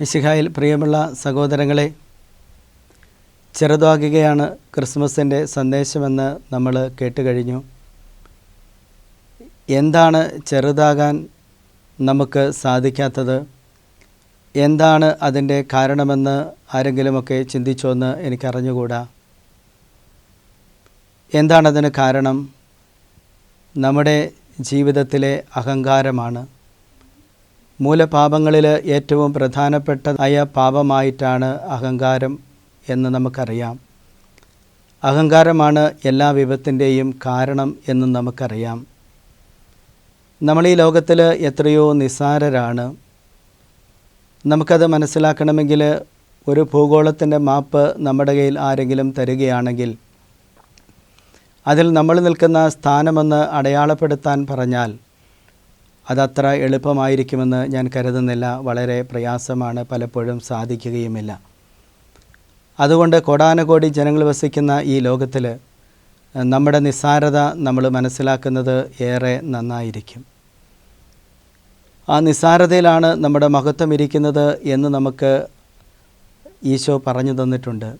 മിശിഹായിൽ പ്രിയമുള്ള സഹോദരങ്ങളെ ചെറുതാകുകയാണ് ക്രിസ്മസിന്റെ സന്ദേശമെന്ന് നമ്മൾ കേട്ടുകഴിഞ്ഞു. എന്താണ് ചെറുതാകാൻ നമുക്ക് സാധിക്കാത്തത്? എന്താണ് അതിന്റെ കാരണമെന്ന് ആരെങ്കിലുമൊക്കെ ചിന്തിച്ചോന്ന് എനിക്കറിഞ്ഞുകൂടാ? എന്താണതിന് കാരണം? നമ്മുടെ ജീവിതത്തിലെ അഹങ്കാരമാണ്. മൂലപാപങ്ങളിൽ ഏറ്റവും പ്രധാനപ്പെട്ടതായ പാപമായിട്ടാണ് അഹങ്കാരം എന്ന് നമുക്കറിയാം. അഹങ്കാരമാണ് എല്ലാ വിപത്തിന്റെയും കാരണം എന്ന് നമുക്കറിയാം. നമ്മൾ ഈ ലോകത്തിൽ എത്രയോ നിസ്സാരരാണ്. നമുക്കത് മനസ്സിലാക്കണമെങ്കിൽ ഒരു ഭൂഗോളത്തിന്റെ മാപ്പ് നമ്മുടെ കയ്യിൽ ആരെങ്കിലും തരികയാണെങ്കിൽ അതിൽ നമ്മൾ നിൽക്കുന്ന സ്ഥാനമെന്ന് അടയാളപ്പെടുത്താൻ പറഞ്ഞാൽ അതത്ര എളുപ്പമായിരിക്കുമെന്ന് ഞാൻ കരുതുന്നില്ല. വളരെ പ്രയാസമാണ് പലപ്പോഴും സാധിക്കുകയുമില്ല. അതുകൊണ്ട് കോടാനകോടി ജനങ്ങൾ വസിക്കുന്ന ഈ ലോകത്തിൽ നമ്മുടെ നിസ്സാരത നമ്മൾ മനസ്സിലാക്കുന്നത് ഏറെ നന്നായിരിക്കും. ആ നിസ്സാരതയിലാണ് നമ്മുടെ മഹത്വം ഇരിക്കുന്നത് എന്ന് നമുക്ക് ഈശോ പറഞ്ഞു തന്നിട്ടുണ്ട്.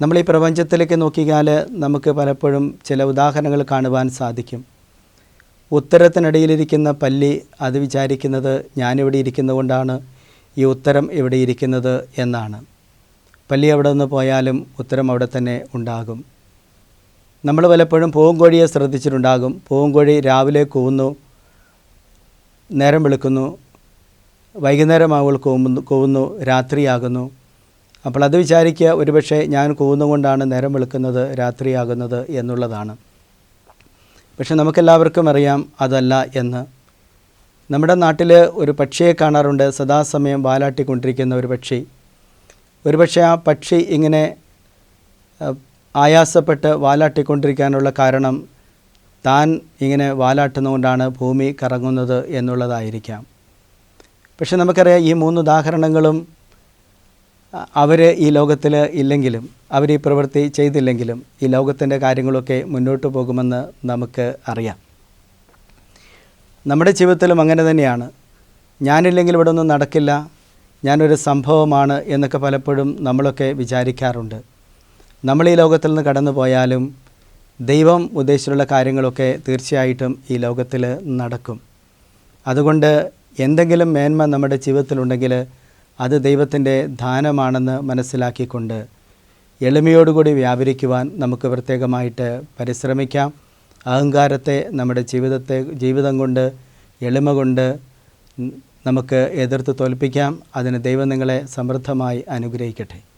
നമ്മൾ ഈ പ്രപഞ്ചത്തിലേക്ക് നോക്കിയാൽ നമുക്ക് പലപ്പോഴും ചില ഉദാഹരണങ്ങൾ കാണുവാൻ സാധിക്കും. ഉത്തരത്തിനിടയിലിരിക്കുന്ന പല്ലി അത് വിചാരിക്കുന്നത് ഞാനിവിടെ ഇരിക്കുന്നതുകൊണ്ടാണ് ഈ ഉത്തരം ഇവിടെ ഇരിക്കുന്നത് എന്നാണ്. പല്ലി അവിടെ നിന്ന് പോയാലും ഉത്തരം അവിടെ തന്നെ ഉണ്ടാകും. നമ്മൾ പലപ്പോഴും പൂങ്കോഴിയെ ശ്രദ്ധിച്ചിട്ടുണ്ടാകും. പൂങ്കോഴി രാവിലെ കൂവുന്നു നേരം വെളുക്കുന്നു വൈകുന്നേരമാവുമ്പോൾ കൂവുന്നു കൂവുന്നു രാത്രിയാകുന്നു. അപ്പോൾ അത് വിചാരിക്കുക ഒരുപക്ഷെ ഞാൻ കൂവുന്നുകൊണ്ടാണ് നേരം വെളുക്കുന്നത് രാത്രിയാകുന്നത് എന്നുള്ളതാണ്. പക്ഷെ നമുക്കെല്ലാവർക്കും അറിയാം അതല്ല എന്ന്. നമ്മുടെ നാട്ടിൽ ഒരു പക്ഷിയെ കാണാറുണ്ട്. സദാസമയം വാലാട്ടിക്കൊണ്ടിരിക്കുന്ന ഒരു പക്ഷി. ഒരുപക്ഷെ ആ പക്ഷി ഇങ്ങനെ ആയാസപ്പെട്ട് വാലാട്ടിക്കൊണ്ടിരിക്കാനുള്ള കാരണം താൻ ഇങ്ങനെ വാലാട്ടുന്നതുകൊണ്ടാണ് ഭൂമി കറങ്ങുന്നത് എന്നുള്ളതായിരിക്കാം. പക്ഷെ നമുക്കറിയാം ഈ മൂന്ന് ഉദാഹരണങ്ങളും അവർ ഈ ലോകത്തിൽ ഇല്ലെങ്കിലും അവർ ഈ പ്രവൃത്തി ചെയ്തില്ലെങ്കിലും ഈ ലോകത്തിന്റെ കാര്യങ്ങളൊക്കെ മുന്നോട്ട് പോകുമെന്ന് നമുക്ക് അറിയാം. നമ്മുടെ ജീവിതത്തിലും അങ്ങനെ തന്നെയാണ്. ഞാനില്ലെങ്കിൽ ഇവിടെ ഒന്നും നടക്കില്ല. ഞാനൊരു സംഭവമാണ് എന്നൊക്കെ പലപ്പോഴും നമ്മളൊക്കെ വിചാരിക്കാറുണ്ട്. നമ്മൾ ഈ ലോകത്തിൽ നിന്ന് കടന്നു പോയാലും ദൈവം ഉദ്ദേശിച്ചുള്ള കാര്യങ്ങളൊക്കെ തീർച്ചയായിട്ടും ഈ ലോകത്തിൽ നടക്കും. അതുകൊണ്ട് എന്തെങ്കിലും മേന്മ നമ്മുടെ ജീവിതത്തിലുണ്ടെങ്കിൽ അത് ദൈവത്തിന്റെ ദാനമാണെന്ന് മനസ്സിലാക്കിക്കൊണ്ട് എളിമയോടുകൂടി വ്യാപരിക്കുവാൻ നമുക്ക് പ്രത്യേകമായിട്ട് പരിശ്രമിക്കാം. അഹങ്കാരത്തെ നമ്മുടെ ജീവിതത്തെ ജീവിതം കൊണ്ട് എളിമ കൊണ്ട് നമുക്ക് എതിർത്ത് തോൽപ്പിക്കാം. അതിന് ദൈവം നിങ്ങളെ സമൃദ്ധമായി അനുഗ്രഹിക്കട്ടെ.